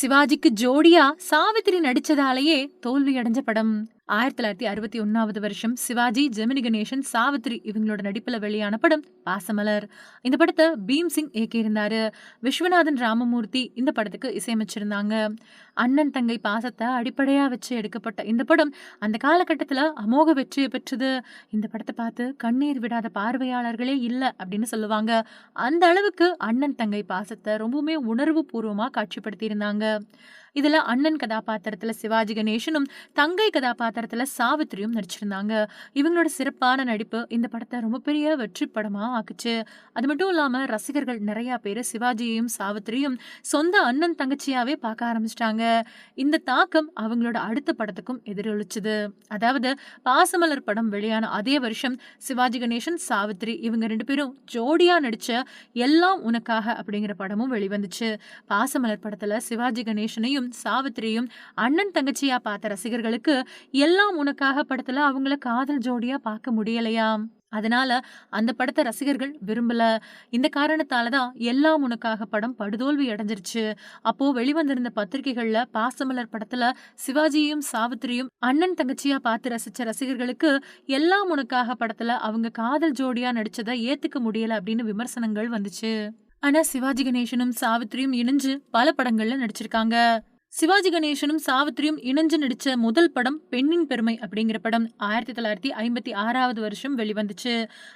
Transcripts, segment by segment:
சிவாஜிக்கு ஜோடியா சாவித்திரி நடிச்சதாலேயே தோல்வி அடைஞ்ச படம். ஆயிரத்தி தொள்ளாயிரத்தி அறுபத்தி ஒன்னாவது வருஷம் சிவாஜி ஜெமினி கணேசன் சாவித்ரி இவங்களோட நடிப்பில் வெளியான படம் பாசமலர். இந்த படத்தை பீம் சிங் இயக்கியிருந்தாரு. விஸ்வநாதன் ராமமூர்த்தி இந்த படத்துக்கு இசையமைச்சிருந்தாங்க. அண்ணன் தங்கை பாசத்தை அடிப்படையாக வச்சு எடுக்கப்பட்ட இந்த படம் அந்த காலகட்டத்தில் அமோக வெற்றியை பெற்றது. இந்த படத்தை பார்த்து கண்ணீர் விடாத பார்வையாளர்களே இல்லை அப்படின்னு சொல்லுவாங்க. அந்த அளவுக்கு அண்ணன் தங்கை பாசத்தை ரொம்பவுமே உணர்வு பூர்வமாக காட்சிப்படுத்தியிருந்தாங்க. இதில் அண்ணன் கதாபாத்திரத்தில் சிவாஜி கணேசனும் தங்கை கதாபாத்திரத்தில் சாவித்திரியும் நடிச்சிருந்தாங்க. இவங்களோட சிறப்பான நடிப்பு இந்த படத்தை ரொம்ப பெரிய வெற்றி படமாக ஆக்குச்சு. அது மட்டும் இல்லாமல் ரசிகர்கள் நிறையா பேர் சிவாஜியையும் சாவித்திரியும் சொந்த அண்ணன் தங்கச்சியாகவே பார்க்க ஆரம்பிச்சிட்டாங்க. இந்த தாக்கம் அவங்களோட அடுத்த படத்துக்கும் எதிரொலிச்சுது. அதாவது பாசமலர் படம் வெளியான அதே வருஷம் சிவாஜி கணேசன் சாவித்திரி இவங்க ரெண்டு பேரும் ஜோடியாக நடித்த எல்லாம் உனக்காக அப்படிங்கிற படமும் வெளிவந்துச்சு. பாசமலர் படத்தில் சிவாஜி கணேசனையும் சாவித்திரியும் அண்ணன் தங்கச்சியா பார்த்த ரசிகர்களுக்கு எல்லாம் உனக்காக படத்துல அவங்கள காதல் ஜோடியா பார்க்க முடியலையாம் அதனால அந்த படத்தை ரசிகர்கள் விரும்பல. இந்த காரணத்தால தான் எல்லாம் உனக்காக படம் படுதோல்வி அடைஞ்சிருச்சு. அப்போ வெளிவந்திருந்த பத்திரிகைகள்ல பாசமலர் படத்துல சிவாஜியும் சாவித்திரியும் அண்ணன் தங்கச்சியா பார்த்து ரசிச்ச ரசிகர்களுக்கு எல்லாம் உனக்காக படத்துல அவங்க காதல் ஜோடியா நடிச்சதை ஏத்துக்க முடியல அப்படின்னு விமர்சனங்கள் வந்துச்சு. ஆனா சிவாஜி கணேசனும் சாவித்திரியும் இணைஞ்சு பல படங்கள்ல நடிச்சிருக்காங்க. சிவாஜி கணேசனும் சாவித்திரியும் இணைஞ்சு நடிச்ச முதல் படம் பெண்ணின் பெருமை அப்படிங்கிற படம் ஆயிரத்தி தொள்ளாயிரத்தி ஐம்பத்தி ஆறாவது வருஷம் வெளிவந்துச்சு.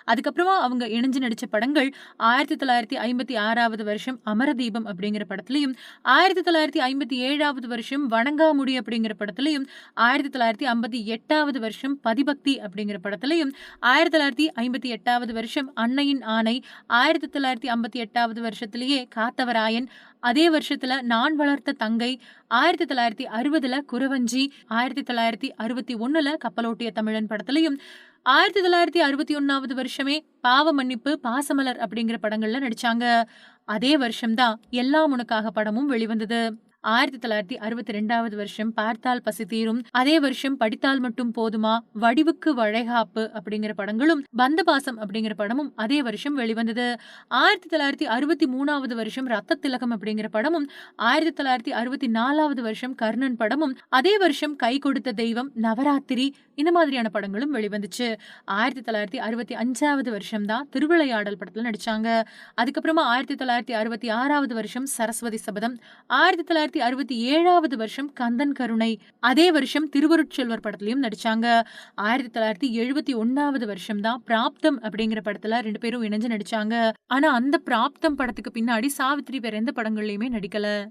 அதுக்கப்புறமா அவங்க இணைஞ்சு நடித்த படங்கள் ஆயிரத்தி தொள்ளாயிரத்தி ஐம்பத்தி ஆறாவது வருஷம் அமரதீபம் அப்படிங்கிற படத்துலையும் ஆயிரத்தி தொள்ளாயிரத்தி ஐம்பத்தி ஏழாவது வருஷம் வணங்காமுடி அப்படிங்கிற படத்துலையும் ஆயிரத்தி தொள்ளாயிரத்தி ஐம்பத்தி எட்டாவது வருஷம் பதிபக்தி அப்படிங்கிற படத்துலையும் ஆயிரத்தி தொள்ளாயிரத்தி ஐம்பத்தி எட்டாவது வருஷம் அன்னையின் ஆணை ஆயிரத்தி தொள்ளாயிரத்தி ஐம்பத்தி எட்டாவது வருஷத்திலேயே காத்தவராயன் அதே வருஷத்துல நான் வளர்த்த தங்கை ஆயிரத்தி தொள்ளாயிரத்தி அறுபதுல குறவஞ்சி ஆயிரத்தி தொள்ளாயிரத்தி அறுபத்தி ஒண்ணுல கப்பலோட்டிய தமிழன் படத்திலையும் ஆயிரத்தி தொள்ளாயிரத்தி அறுபத்தி ஒன்னாவது வருஷமே பாவ மன்னிப்பு பாசமலர் அப்படிங்கிற படங்கள்ல நடிச்சாங்க. அதே வருஷம்தான் எல்லாம் உனக்காக படமும் வெளிவந்தது. ஆயிரத்தி தொள்ளாயிரத்தி அறுபத்தி ரெண்டாவது வருஷம் பார்த்தால் பசி தீரும். அதே வருஷம் படித்தால் மட்டும் போதுமா? வடிவுக்கு வழைகாப்பு அப்படிங்கிற படங்களும் பந்தபாசம் அப்படிங்கிற படமும் அதே வருஷம் வெளிவந்தது. ஆயிரத்தி தொள்ளாயிரத்தி அறுபத்தி மூணாவது வருஷம் ரத்த திலகம் அப்படிங்கிற படமும் ஆயிரத்தி தொள்ளாயிரத்தி அறுபத்தி நாலாவது வருஷம் கர்ணன் படமும் அதே வருஷம் கை கொடுத்த தெய்வம் நவராத்திரி இந்த மாதிரியான படங்களும் வெளிவந்துச்சு. ஆயிரத்தி தொள்ளாயிரத்தி அறுபத்தி அஞ்சாவது வருஷம் தான் திருவிளையாடல் படத்துல நடிச்சாங்க. அதுக்கப்புறமா ஆயிரத்தி தொள்ளாயிரத்தி அறுபத்தி ஆறாவது வருஷம் சரஸ்வதி சபதம் ஆயிரத்தி தொள்ளாயிரத்தி தொள்ளாயிரத்தி அறுபத்தி ஏழாவது வருஷம் கந்தன் கருணை அதே வருஷம் திருவருட்செல்வர் படத்துலையும் நடிச்சாங்க. ஆயிரத்தி தொள்ளாயிரத்தி எழுபத்தி ஒன்னாவது வருஷம் தான் பிராப்தம் அப்படிங்கிற படத்துல ரெண்டு பேரும் இணைஞ்சு நடிச்சாங்க. ஆனா அந்த பிராப்தம் படத்துக்கு பின்னாடி சாவித்திரி வேற எந்த படங்கள்லயுமே நடிக்கல.